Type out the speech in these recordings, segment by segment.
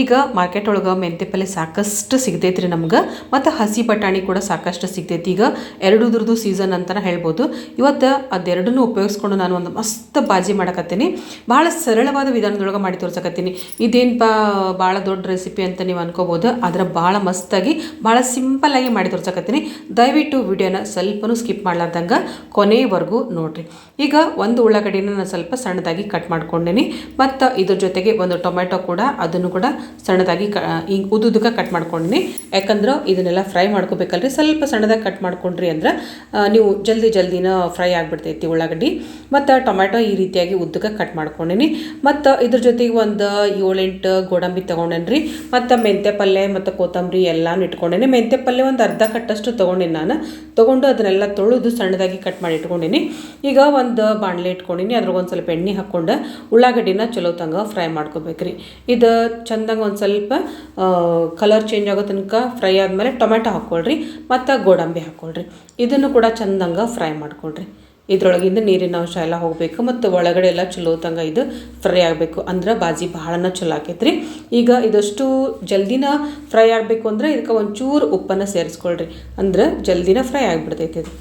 ಈಗ ಮಾರ್ಕೆಟ್ ಒಳಗೆ ಮೆಂತೆ ಪಲ್ಲೆ ಸಾಕಷ್ಟು ಸಿಗ್ತೈತೆ ರೀ ನಮ್ಗೆ, ಮತ್ತು ಹಸಿ ಬಟಾಣಿ ಕೂಡ ಸಾಕಷ್ಟು ಸಿಗ್ತೈತಿ. ಈಗ ಎರಡುದ್ರದ್ದು ಸೀಸನ್ ಅಂತಲೇ ಹೇಳ್ಬೋದು. ಇವತ್ತು ಅದೆರಡನ್ನೂ ಉಪಯೋಗಿಸ್ಕೊಂಡು ನಾನು ಒಂದು ಮಸ್ತ್ ಬಾಜಿ ಮಾಡಕತ್ತೀನಿ. ಭಾಳ ಸರಳವಾದ ವಿಧಾನದೊಳಗೆ ಮಾಡಿ ತೋರ್ಸಕತ್ತೀನಿ. ಇದೇನು ಬಾ, ಭಾಳ ದೊಡ್ಡ ರೆಸಿಪಿ ಅಂತ ನೀವು ಅನ್ಕೋಬೋದು. ಆದರೆ ಭಾಳ ಮಸ್ತಾಗಿ, ಭಾಳ ಸಿಂಪಲ್ಲಾಗಿ ಮಾಡಿ ತೋರ್ಸಕತ್ತೀನಿ. ದಯವಿಟ್ಟು ವಿಡಿಯೋನ ಸ್ವಲ್ಪನೂ ಸ್ಕಿಪ್ ಮಾಡ್ಲಾರ್ದಂಗೆ ಕೊನೆವರೆಗೂ ನೋಡಿರಿ. ಈಗ ಒಂದು ಉಳ್ಳಾಗಡ್ಡಿನ ನಾನು ಸ್ವಲ್ಪ ಸಣ್ಣದಾಗಿ ಕಟ್ ಮಾಡ್ಕೊಂಡೇನಿ. ಮತ್ತು ಇದ್ರ ಜೊತೆಗೆ ಒಂದು ಟೊಮೆಟೊ ಕೂಡ, ಅದನ್ನು ಕೂಡ ಸಣ್ಣದಾಗಿ ಕ ಹಿಂಗೆ ಉದ್ದುದಕ್ಕೆ ಕಟ್ ಮಾಡ್ಕೊಂಡಿನಿ. ಯಾಕಂದ್ರೆ ಇದನ್ನೆಲ್ಲ ಫ್ರೈ ಮಾಡ್ಕೋಬೇಕಲ್ರಿ. ಸ್ವಲ್ಪ ಸಣ್ಣದಾಗಿ ಕಟ್ ಮಾಡ್ಕೊಂಡ್ರಿ ಅಂದ್ರೆ ನೀವು ಜಲ್ದಿ ಜಲ್ದಿನ ಫ್ರೈ ಆಗಿಬಿಡ್ತೈತಿ ಉಳ್ಳಾಗಡ್ಡಿ. ಮತ್ತು ಟೊಮ್ಯಾಟೊ ಈ ರೀತಿಯಾಗಿ ಉದ್ದಕ್ಕೆ ಕಟ್ ಮಾಡ್ಕೊಂಡಿನಿ. ಮತ್ತು ಇದ್ರ ಜೊತೆಗೆ ಒಂದು ಏಳೆಂಟು ಗೋಡಂಬಿ ತೊಗೊಂಡೇನ್ರಿ. ಮತ್ತು ಮೆಂತ್ಯ ಪಲ್ಯ ಮತ್ತು ಕೊತ್ತಂಬರಿ ಎಲ್ಲಾನು ಇಟ್ಕೊಂಡೇನಿ ಮೆಂತ್ಯ ಪಲ್ಯ ಒಂದು ಅರ್ಧ ಕಟ್ಟಷ್ಟು ತೊಗೊಂಡಿನಿ ನಾನು. ತೊಗೊಂಡು ಅದನ್ನೆಲ್ಲ ತೊಳೆದು ಸಣ್ಣದಾಗಿ ಕಟ್ ಮಾಡಿ ಇಟ್ಕೊಂಡಿನಿ. ಈಗ ಒಂದು ಬಾಣಲೆ ಇಟ್ಕೊಂಡಿನಿ. ಅದ್ರಾಗ ಒಂದು ಸ್ವಲ್ಪ ಎಣ್ಣೆ ಹಾಕ್ಕೊಂಡು ಉಳ್ಳಾಗಡ್ಡಿನ ಚಲೋ ತಂಗ ಫ್ರೈ ಮಾಡ್ಕೋಬೇಕ್ರಿ. ಇದು ಚಂದಂಗೆ ಒಂದು ಸ್ವಲ್ಪ ಕಲರ್ ಚೇಂಜ್ ಆಗೋ ತನಕ ಫ್ರೈ ಆದಮೇಲೆ ಟೊಮೆಟೊ ಹಾಕ್ಕೊಳ್ರಿ ಮತ್ತು ಗೋಡಂಬಿ ಹಾಕ್ಕೊಳ್ರಿ ಇದನ್ನು ಕೂಡ ಚಂದಂಗೆ ಫ್ರೈ ಮಾಡ್ಕೊಳ್ರಿ. ಇದರೊಳಗಿಂದ ನೀರಿನ ಅಂಶ ಎಲ್ಲ ಹೋಗಬೇಕು, ಮತ್ತು ಒಳಗಡೆ ಎಲ್ಲ ಚಲೋ ತಂಗ ಇದು ಫ್ರೈ ಆಗಬೇಕು. ಅಂದ್ರೆ ಬಾಜಿ ಭಾಳನ ಚಲೋ ಆಕೈತ್ರಿ. ಈಗ ಇದಷ್ಟು ಜಲ್ದಿನ ಫ್ರೈ ಆಗಬೇಕು ಅಂದ್ರೆ ಇದಕ್ಕೆ ಒಂಚೂರು ಉಪ್ಪನ್ನು ಸೇರಿಸ್ಕೊಳ್ರಿ. ಅಂದ್ರೆ ಜಲ್ದಿನ ಫ್ರೈ ಆಗಿಬಿಡ್ತೈತಿ ಇದು.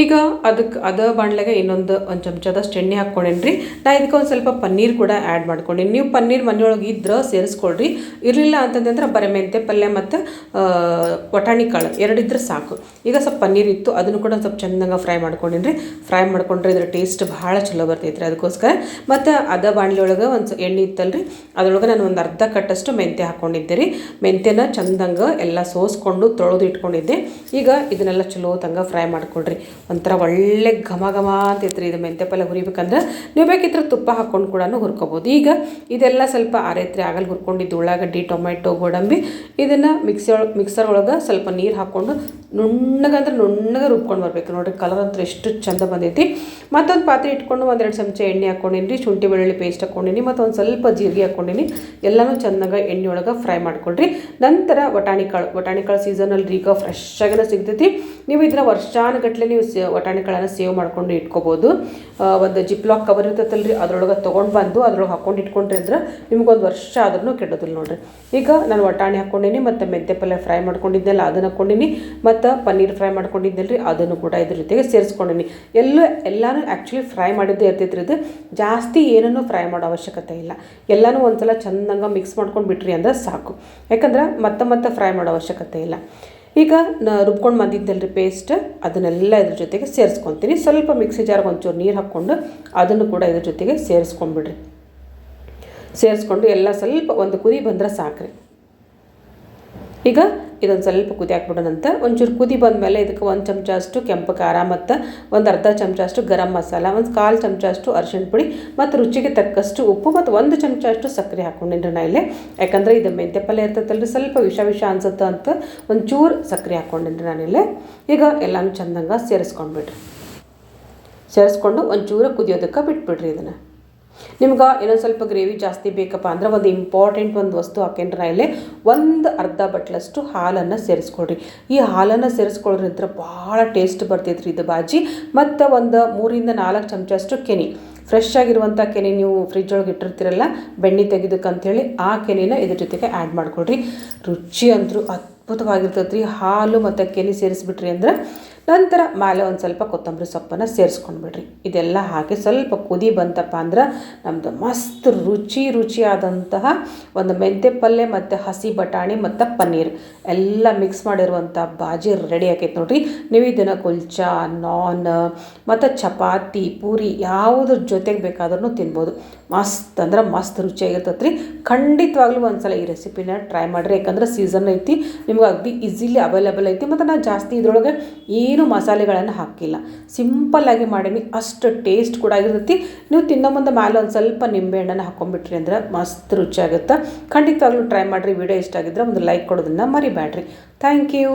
ಈಗ ಅದಕ್ಕೆ ಅದ ಬಾಣಲೆಗೆ ಇನ್ನೊಂದು ಒಂದು ಚಮಚದಷ್ಟು ಎಣ್ಣೆ ಹಾಕ್ಕೊಂಡೇನಿ ನಾ ಇದಕ್ಕೆ ಒಂದು ಸ್ವಲ್ಪ ಪನ್ನೀರ್ ಕೂಡ ಆ್ಯಡ್ ಮಾಡ್ಕೊಂಡೀನಿ. ನೀವು ಪನ್ನೀರ್ ಮನೆಯೊಳಗೆ ಇದ್ರೆ ಸೇರಿಸ್ಕೊಳ್ರಿ. ಇರಲಿಲ್ಲ ಅಂತಂದ್ರೆ ಬರೀ ಮೆಂತೆ ಪಲ್ಯ ಮತ್ತು ಬಟಾಣಿ ಕಾಳು ಎರಡಿದ್ರೆ ಸಾಕು. ಈಗ ಸ್ವಲ್ಪ ಪನ್ನೀರ್ ಇತ್ತು, ಅದನ್ನು ಕೂಡ ಸ್ವಲ್ಪ ಚೆಂದಂಗೆ ಫ್ರೈ ಮಾಡ್ಕೊಂಡೇನ್ರಿ. ಫ್ರೈ ಮಾಡ್ಕೊಂಡ್ರೆ ಇದ್ರ ಟೇಸ್ಟ್ ಭಾಳ ಚಲೋ ಬರ್ತೈತ್ರಿ ಅದಕ್ಕೋಸ್ಕರ ಮತ್ತು ಅದ ಬಾಣಲೆ ಒಂದು ಎಣ್ಣೆ ಇತ್ತಲ್ರಿ. ಅದರೊಳಗೆ ನಾನು ಒಂದು ಅರ್ಧ ಕಟ್ಟಷ್ಟು ಮೆಂತೆ ಹಾಕ್ಕೊಂಡಿದ್ದೆ ರೀ. ಮೆಂತೆನ ಚಂದಂಗೆ ಎಲ್ಲ ಸೋಸ್ಕೊಂಡು ತೊಳೆದು ಇಟ್ಕೊಂಡಿದ್ದೆ ಈಗ ಇದನ್ನೆಲ್ಲ ಚಲೋ ತಂಗ ಫ್ರೈ ಮಾಡ್ಕೊಳ್ರಿ. ಒಂಥರ ಒಳ್ಳೆ ಘಮ ಘಮ ಅಂತೈತ್ರಿ ಇದು ಮೆಂತ್ಯ ಪಲ್ಯ ಹುರಿಬೇಕಂದ್ರೆ ನೀವು ಬೇಕಿದ್ರೆ ತುಪ್ಪ ಹಾಕ್ಕೊಂಡು ಕೂಡ ಹುರ್ಕೋಬೋದು. ಈಗ ಇದೆಲ್ಲ ಸ್ವಲ್ಪ ಆರೈತ್ರಿ ಆಗಲ್ಲಿ ಹುರ್ಕೊಂಡಿದ್ದು ಉಳ್ಳಾಗಡ್ಡಿ ಟೊಮೆಟೊ ಗೋಡಂಬಿ, ಇದನ್ನು ಮಿಕ್ಸಿ ಒಳಗೆ ಮಿಕ್ಸರ್ ಒಳಗೆ ಸ್ವಲ್ಪ ನೀರು ಹಾಕ್ಕೊಂಡು ನುಣ್ಣಗಂದ್ರೆ ನುಣ್ಣಗೆ ರುಬ್ಕೊಂಡು ಬರಬೇಕು. ನೋಡಿರಿ ಕಲರ್ ಅಂತ ಎಷ್ಟು ಚಂದ ಬಂದೈತಿ. ಮತ್ತೊಂದು ಪಾತ್ರೆ ಇಟ್ಕೊಂಡು ಒಂದೆರಡು ಚಮಚ ಎಣ್ಣೆ ಹಾಕ್ಕೊಂಡಿನಿ, ಶುಂಠಿ ಬೆಳ್ಳುಳ್ಳಿ ಪೇಸ್ಟ್ ಹಾಕ್ಕೊಂಡಿನಿ ಮತ್ತು ಒಂದು ಸ್ವಲ್ಪ ಜೀರಿಗೆ ಹಾಕ್ಕೊಂಡಿನಿ. ಎಲ್ಲನೂ ಚೆನ್ನಾಗಿ ಎಣ್ಣೆ ಒಳಗೆ ಫ್ರೈ ಮಾಡ್ಕೊಳ್ರಿ. ನಂತರ ಬಟಾಣಿ ಕಾಳು ಬಟಾಣಿ ಕಾಳು ಸೀಸನಲ್ಲಿ ಈಗ ಫ್ರೆಶ್ ಆಗಿನ ಸಿಗ್ತೈತಿ. ನೀವು ಇದನ್ನ ವರ್ಷಾನುಗಟ್ಟಲೆ ನೀವು ವಟಾಣಿ ಕಾಳನ್ನ ಸೇವ್ ಮಾಡ್ಕೊಂಡು ಇಟ್ಕೋಬೋದು. ಒಂದು ಜಿಪ್ಲಾಕ್ ಕವರ್ ಇರ್ತೈತಲ್ರಿ, ಅದ್ರೊಳಗೆ ತೊಗೊಂಡು ಬಂದು ಅದ್ರೊಳಗೆ ಹಾಕೊಂಡು ಇಟ್ಕೊಂಡ್ರಿ ಅಂದ್ರೆ ನಿಮ್ಗೊಂದು ವರ್ಷ ಆದ್ರೂ ಕೆಡೋದಿಲ್ಲ ನೋಡಿರಿ. ಈಗ ನಾನು ವಟಾಣಿ ಹಾಕ್ಕೊಂಡಿನಿ ಮತ್ತು ಮೆಂತೆ ಪಲ್ಯ ಫ್ರೈ ಮಾಡ್ಕೊಂಡಿದ್ದೆಲ್ಲ ಅದನ್ನು ಹಾಕ್ಕೊಂಡಿನಿ ಮತ್ತು ಪನ್ನೀರ್ ಫ್ರೈ ಮಾಡ್ಕೊಂಡಿದ್ದೆಲ್ರಿ ಅದನ್ನು ಕೂಡ ಇದ್ರ ಜೊತೆಗೆ ಸೇರಿಸ್ಕೊಂಡಿನಿ. ಎಲ್ಲ, ಎಲ್ಲನೂ ಆ್ಯಕ್ಚುಲಿ ಫ್ರೈ ಮಾಡಿದ್ದೇ ಇರ್ತೈತ್ರಿ ಇದು. ಜಾಸ್ತಿ ಏನನ್ನೂ ಫ್ರೈ ಮಾಡೋ ಅವಶ್ಯಕತೆ ಇಲ್ಲ. ಎಲ್ಲನೂ ಒಂದ್ಸಲ ಚೆಂದಂಗೆ ಮಿಕ್ಸ್ ಮಾಡ್ಕೊಂಡು ಬಿಟ್ರಿ ಅಂದ್ರೆ ಸಾಕು. ಯಾಕಂದ್ರೆ ಮತ್ತೆ ಮತ್ತೆ ಫ್ರೈ ಮಾಡೋ ಅವಶ್ಯಕತೆ ಇಲ್ಲ. ಈಗ ನಾ ರುಬ್ಕೊಂಡು ಬಂದಿದ್ದಲ್ರಿ ಪೇಸ್ಟ್ ಅದನ್ನೆಲ್ಲ ಇದ್ರ ಜೊತೆಗೆ ಸೇರಿಸ್ಕೊತೀನಿ. ಸ್ವಲ್ಪ ಮಿಕ್ಸಿ ಜಾರ್ಗೆ ಒಂಚೂರು ನೀರು ಹಾಕ್ಕೊಂಡು ಅದನ್ನು ಕೂಡ ಇದ್ರ ಜೊತೆಗೆ ಸೇರಿಸ್ಕೊಂಡ್ಬಿಡ್ರಿ ಸೇರಿಸ್ಕೊಂಡು ಎಲ್ಲ ಸ್ವಲ್ಪ ಒಂದು ಕುದಿ ಬಂದ್ರೆ ಸಾಕ್ರಿ. ಈಗ ಇದೊಂದು ಸ್ವಲ್ಪ ಕುದಿ ಹಾಕ್ಬಿಡೋಣಂತ ಒಂಚೂರು ಕುದಿ ಬಂದಮೇಲೆ ಇದಕ್ಕೆ ಒಂದು ಚಮಚ ಅಷ್ಟು ಕೆಂಪು ಖಾರ ಮತ್ತು ಒಂದು ಅರ್ಧ ಚಮಚ ಅಷ್ಟು ಗರಂ ಮಸಾಲ, ಒಂದು ಕಾಲು ಚಮಚ ಅಷ್ಟು ಅರಿಶಿಣ ಪುಡಿ ಮತ್ತು ರುಚಿಗೆ ತಕ್ಕಷ್ಟು ಉಪ್ಪು ಮತ್ತು ಒಂದು ಚಮಚ ಅಷ್ಟು ಸಕ್ಕರೆ ಹಾಕ್ಕೊಂಡಿನಿ ನಾ ಇಲ್ಲಿ. ಯಾಕಂದರೆ ಇದು ಮೆಂತ್ಯ ಪಲ್ಯ ಇರ್ತೈತಲ್ರಿ, ಸ್ವಲ್ಪ ವಿಷ ವಿಷ ಅನ್ಸುತ್ತೆ ಅಂತ ಒಂಚೂರು ಸಕ್ಕರೆ ಹಾಕ್ಕೊಂಡಿನಿ ನಾನಿಲ್ಲಿ ಈಗ ಎಲ್ಲನೂ ಚಂದಂಗೆ ಸೇರಿಸ್ಕೊಂಡ್ಬಿಡ್ರಿ. ಸೇರಿಸ್ಕೊಂಡು ಒಂಚೂರು ಕುದಿಯೋದಕ್ಕೆ ಬಿಟ್ಬಿಡ್ರಿ ಇದನ್ನು. ನಿಮ್ಗೆ ಇನ್ನೊಂದು ಸ್ವಲ್ಪ ಗ್ರೇವಿ ಜಾಸ್ತಿ ಬೇಕಪ್ಪ ಅಂದ್ರೆ ಒಂದು ಇಂಪಾರ್ಟೆಂಟ್ ಒಂದು ವಸ್ತು ಹಾಕೇನ್ರ ಇಲ್ಲಿ ಒಂದು ಅರ್ಧ ಬಟ್ಲಷ್ಟು ಹಾಲನ್ನು ಸೇರಿಸ್ಕೊಳ್ರಿ. ಈ ಹಾಲನ್ನು ಸೇರಿಸ್ಕೊಳ್ಳೋದ್ರಿಂದ ಭಾಳ ಟೇಸ್ಟ್ ಬರ್ತೈತ್ರಿ ಇದು ಬಾಜಿ. ಮತ್ತು ಒಂದು ಮೂರಿಂದ ನಾಲ್ಕು ಚಮಚ ಅಷ್ಟು ಕೆನೆ. ಫ್ರೆಶ್ ಆಗಿರುವಂಥ ಕೆನೆ ನೀವು ಫ್ರಿಜ್ ಒಳಗೆ ಇಟ್ಟಿರ್ತೀರಲ್ಲ, ಬೆಣ್ಣೆ ತೆಗೆದಕ್ಕಂಥೇಳಿ ಆ ಕೆನೆನ ಇದ್ರ ಜೊತೆಗೆ ಆ್ಯಡ್ ಮಾಡ್ಕೊಳ್ರಿ. ರುಚಿ ಅಂತೂ ಅದ್ಭುತವಾಗಿರ್ತೈತೆ ರೀ ಹಾಲು ಮತ್ತು ಕೆನೆ ಸೇರಿಸ್ಬಿಟ್ರಿ ಅಂದ್ರೆ ನಂತರ ಮೇಲೆ ಒಂದು ಸ್ವಲ್ಪ ಕೊತ್ತಂಬರಿ ಸೊಪ್ಪನ್ನು ಸೇರಿಸ್ಕೊಂಡ್ಬಿಡ್ರಿ. ಇದೆಲ್ಲ ಹಾಕಿ ಸ್ವಲ್ಪ ಕುದಿ ಬಂತಪ್ಪ ಅಂದ್ರೆ ನಮ್ಮದು ಮಸ್ತ್ ರುಚಿ ರುಚಿಯಾದಂತಹ ಒಂದು ಮೆಂತೆ ಪಲ್ಯ ಮತ್ತು ಹಸಿ ಬಟಾಣಿ ಮತ್ತು ಪನ್ನೀರ್ ಎಲ್ಲ ಮಿಕ್ಸ್ ಮಾಡಿರುವಂಥ ಬಾಜಿ ರೆಡಿ ಆಕೈತೆ ನೋಡ್ರಿ. ನೀವು ಇದನ್ನ ಕುಲ್ಚಾ, ನಾನ್ ಮತ್ತು ಚಪಾತಿ, ಪೂರಿ ಯಾವುದ್ರ ಜೊತೆಗೆ ಬೇಕಾದ್ರೂ ತಿನ್ಬೋದು. ಮಸ್ತ್ ಅಂದ್ರೆ ಮಸ್ತ್ ರುಚಿಯಾಗಿರ್ತೈತೆ ರೀ ಖಂಡಿತವಾಗ್ಲೂ ಒಂದ್ಸಲ ಈ ರೆಸಿಪಿನ ಟ್ರೈ ಮಾಡಿರಿ. ಯಾಕಂದ್ರೆ ಸೀಸನ್ ಐತಿ, ನಿಮ್ಗೆ ಅಗದಿ ಈಸಿಲಿ ಅವೈಲೇಬಲ್ ಐತಿ. ಮತ್ತು ನಾನು ಜಾಸ್ತಿ ಇದ್ರೊಳಗೆ ಏನು ಮಸಾಲೆಗಳನ್ನು ಹಾಕಿಲ್ಲ. ಸಿಂಪಲ್ಲಾಗಿ ಮಾಡೀನಿ ಅಷ್ಟು ಟೇಸ್ಟ್ ಕೂಡ ಆಗಿರ್ತೈತಿ. ನೀವು ತಿನ್ನೋ ಮುಂದೆ ಮೇಲೆ ಒಂದು ಸ್ವಲ್ಪ ನಿಂಬೆಹಣ್ಣನ್ನು ಹಾಕೊಂಡ್ಬಿಟ್ರಿ ಅಂದ್ರೆ ಮಸ್ತ್ ರುಚಿಯಾಗುತ್ತೆ ಖಂಡಿತವಾಗ್ಲೂ ಟ್ರೈ ಮಾಡಿರಿ. ವಿಡಿಯೋ ಇಷ್ಟ ಆಗಿದ್ರೆ ಒಂದು ಲೈಕ್ ಕೊಡೋದನ್ನು ಮರಿಬೇಡ್ರಿ ಥ್ಯಾಂಕ್ ಯು